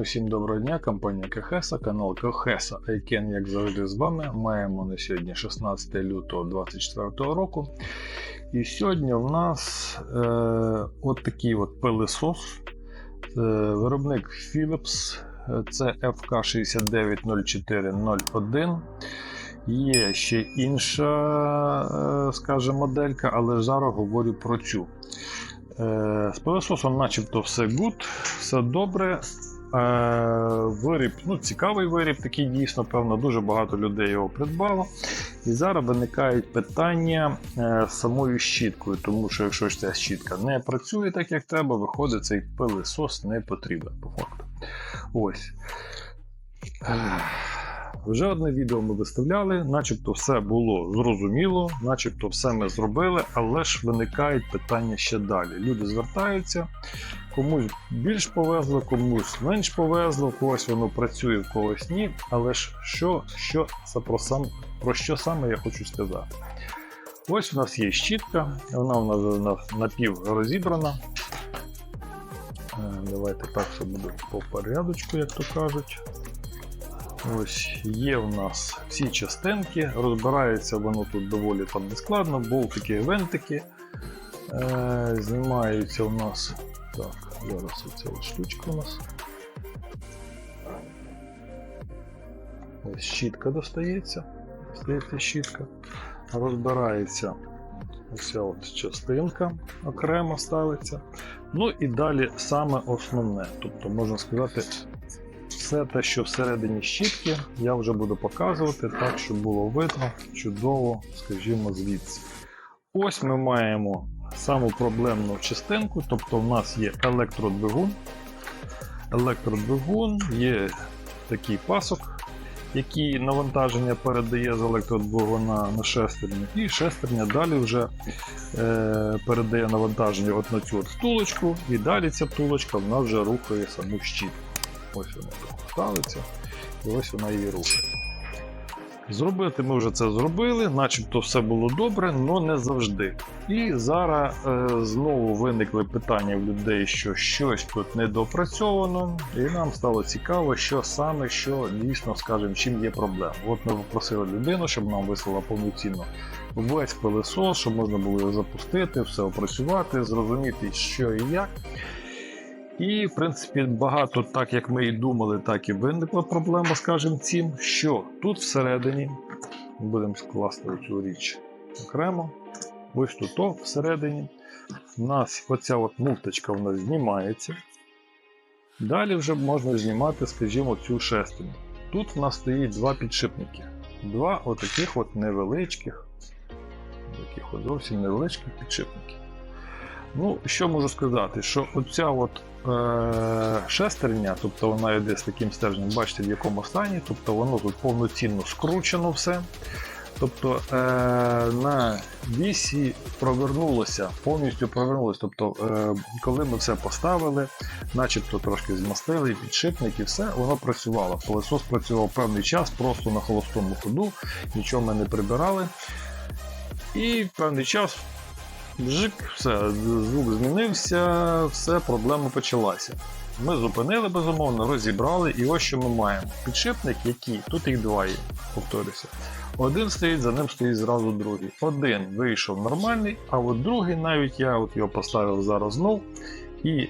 Усім доброго дня, компанія Кахеса, канал Кахеса Айкен, як завжди, з вами. Маємо на сьогодні 16 лютого 2024 року. І сьогодні в нас е, от такий от пилисос. Е, виробник Philips. Е, Це FK690401. Є ще інша, е, скажімо, моделька, але зараз говорю про цю. Е, З пилососом начебто все good, все добре. Е, Виріб, ну, цікавий виріб, такий дійсно, певно, дуже багато людей його придбало. І зараз виникають питання е, з самою щіткою, тому що якщо ж ця щітка не працює так, як треба, виходить, цей пилисос не потрібен по факту. Ось. Вже одне відео ми виставляли, начебто все було зрозуміло, начебто все ми зробили, але ж виникають питання ще далі. Люди звертаються, комусь більш повезло, комусь менш повезло, когось воно працює, в когось ні. Але ж що, що це про, сам, про що саме я хочу сказати? Ось у нас є щітка, вона у нас напів розібрана. Е, Давайте так все буде по порядочку, як то кажуть. Ось є в нас всі частинки, розбирається воно тут доволі там нескладно, болтики, вентики. Е, знімаються у нас. Так, зараз оця штучка у нас. Ось щітка достається. Достається щітка. Розбирається оця от частинка окремо ставиться. Ну і далі саме основне. Тобто, можна сказати, все те, що всередині щітки, я вже буду показувати так, щоб було видно чудово, скажімо, звідси. Ось ми маємо саму проблемну частинку, тобто в нас є електродвигун. Електродвигун, є такий пасок, який навантаження передає з електродвигуна на шестерню, і шестерня далі вже е, передає навантаження от на цю от втулочку, і далі ця втулочка в нас вже рухає саму щітку. Ось вона ставиться, і ось вона її рухає. Зробити ми вже це зробили, начебто все було добре, але не завжди. І зараз е, знову виникли питання в людей, що щось тут недопрацьовано, і нам стало цікаво, що саме, що дійсно, скажімо, чим є проблема. От ми попросили людину, щоб нам вислала повноцінно весь пилисос, щоб можна було його запустити, все опрацювати, зрозуміти, що і як. І, в принципі, багато, так як ми і думали, так і виникла проблема, скажімо, цим, що тут всередині, будемо скласти цю річ окремо, ось тут о, всередині, у нас оця от муфточка нас знімається. Далі вже можна знімати, скажімо, цю шестерню. Тут в нас стоїть два підшипники. Два отаких от невеличких, таких от зовсім невеличких підшипники. Ну, що можу сказати, що оця от е, шестерня, тобто вона йде з таким стержнем, бачите, в якому стані, тобто воно тут повноцінно скручено все. Тобто е, на вісі провернулося, повністю провернулося. Тобто, е, коли ми все поставили, начебто трошки змастили, підшипник і все, воно працювало. Пилосос працював певний час просто на холостому ходу, нічого ми не прибирали. І певний час Жик, все, звук змінився, все, проблема почалася. Ми зупинили безумовно, розібрали, і ось що ми маємо. Підшипник, який, тут їх два є, повторюся. Один стоїть, за ним стоїть зразу другий. Один вийшов нормальний, а от другий, навіть я от його поставив зараз знов. І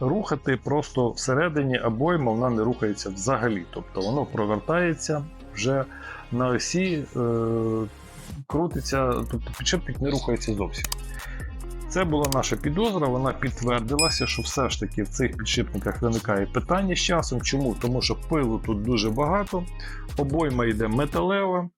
рухати просто всередині обойма вона не рухається взагалі. Тобто воно провертається вже на осі, е, крутиться, тобто підшипник не рухається зовсім. Це була наша підозра, вона підтвердилася, що все ж таки в цих підшипниках виникає питання з часом. Чому? Тому що пилу тут дуже багато, обойма йде металева,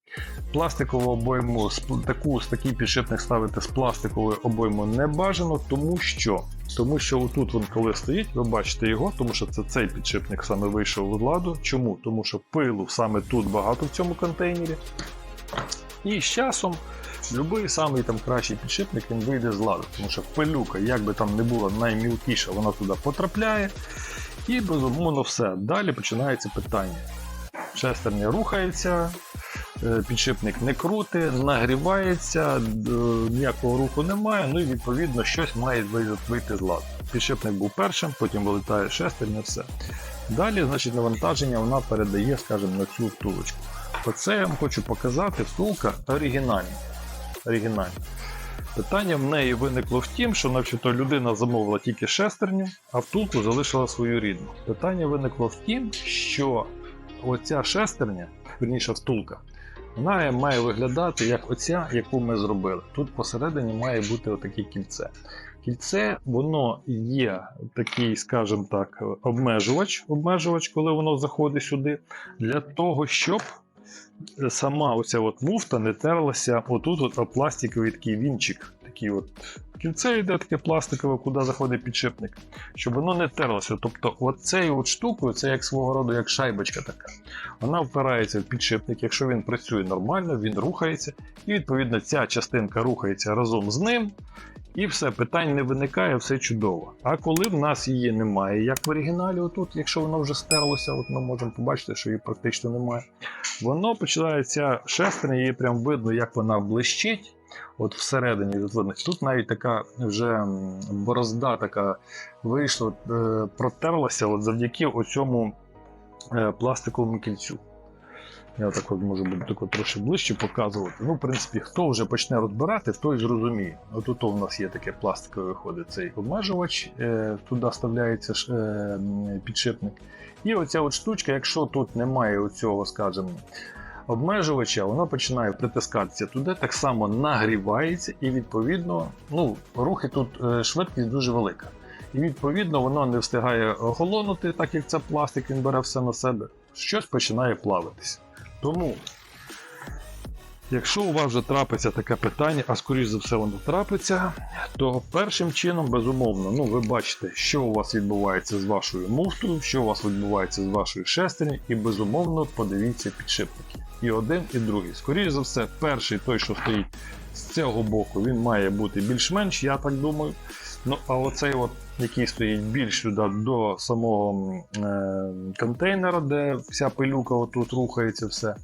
пластикову обойму таку, такий підшипник ставити з пластиковою обоймою не бажано, тому що тому що отут він коли стоїть, ви бачите його, тому що це цей підшипник саме вийшов з ладу. Чому? Тому що пилу саме тут багато в цьому контейнері. І з часом Любий самий там кращий підшипник він вийде з ладу, тому що пилюка, як би там не була наймілкіша, вона туди потрапляє. І безумовно все. Далі починається питання. Шестерня рухається, е, підшипник не крути, нагрівається, ніякого руху немає, ну і відповідно щось має вийти з ладу. Підшипник був першим, потім вилітає шестерня, все. Далі, значить, навантаження вона передає, скажімо, на цю втулочку. Оце я вам хочу показати, втулка оригінальна. оригінальна. Питання в неї виникло в тім, що начебто людина замовила тільки шестерню, а втулку залишила свою рідну. Питання виникло в тім, що оця шестерня, верніше втулка, вона має виглядати як оця, яку ми зробили. Тут посередині має бути отаке кільце. Кільце, воно є такий, скажімо так, обмежувач, обмежувач, коли воно заходить сюди, для того, щоб сама оця от муфта не терлася отут от пластиковий такий вінчик. Такий от кільце йде таке пластикове, куди заходить підшипник, щоб воно не терлося. Тобто, оцею от штукою, це як свого роду як шайбочка така. Вона впирається в підшипник. Якщо він працює нормально, він рухається, і відповідно ця частинка рухається разом з ним. І все, питань не виникає, все чудово. А коли в нас її немає, як в оригіналі, отут, якщо воно вже стерлося, от ми можемо побачити, що її практично немає. Воно починає ця шестерня, її прям видно, як вона блищить. От всередині тут видно. Тут навіть така вже борозда така вийшла, е, протерлася от завдяки оцьому е, пластиковому кільцю. Я так от можу буде тако трошки ближче показувати. Ну, в принципі, хто вже почне розбирати, той зрозуміє. От тут у нас є таке пластикове виходить цей обмежувач, е, туди вставляється е, підшипник. І оця от штучка, якщо тут немає оцього, скажімо, обмежувача, воно починає притискатися туди, так само нагрівається, і відповідно, ну, рухи тут е, швидкість дуже велика. І відповідно воно не встигає охолонути, так як це пластик, він бере все на себе. Щось починає плавитися. Тому, якщо у вас вже трапиться таке питання, а скоріш за все воно трапиться, то першим чином, безумовно, ну ви бачите, що у вас відбувається з вашою муфтою, що у вас відбувається з вашою шестерню, і безумовно подивіться підшипники. І один, і другий. Скоріше за все, перший той, що стоїть з цього боку, він має бути більш-менш, я так думаю. Ну, а оцей, от, який стоїть більш сюди до самого е, контейнера, де вся пилюка отут рухається, все,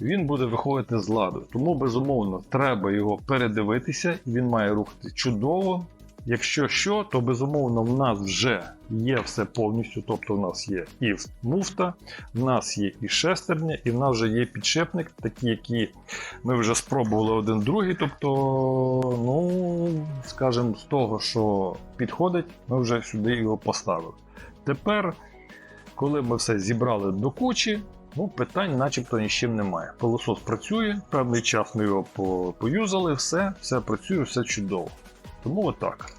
він буде виходити з ладу. Тому, безумовно, треба його передивитися, він має рухати чудово. Якщо що, то безумовно в нас вже є все повністю. Тобто, в нас є і муфта, в нас є і шестерня, і в нас вже є підшипник, такі, які ми вже спробували один другий. Тобто, ну, скажімо, з того, що підходить, ми вже сюди його поставили. Тепер, коли ми все зібрали до кучі, ну, питань начебто ні з чим немає. Пилосос працює, певний час ми його по- поюзали, все, все працює, все чудово. Тому отак.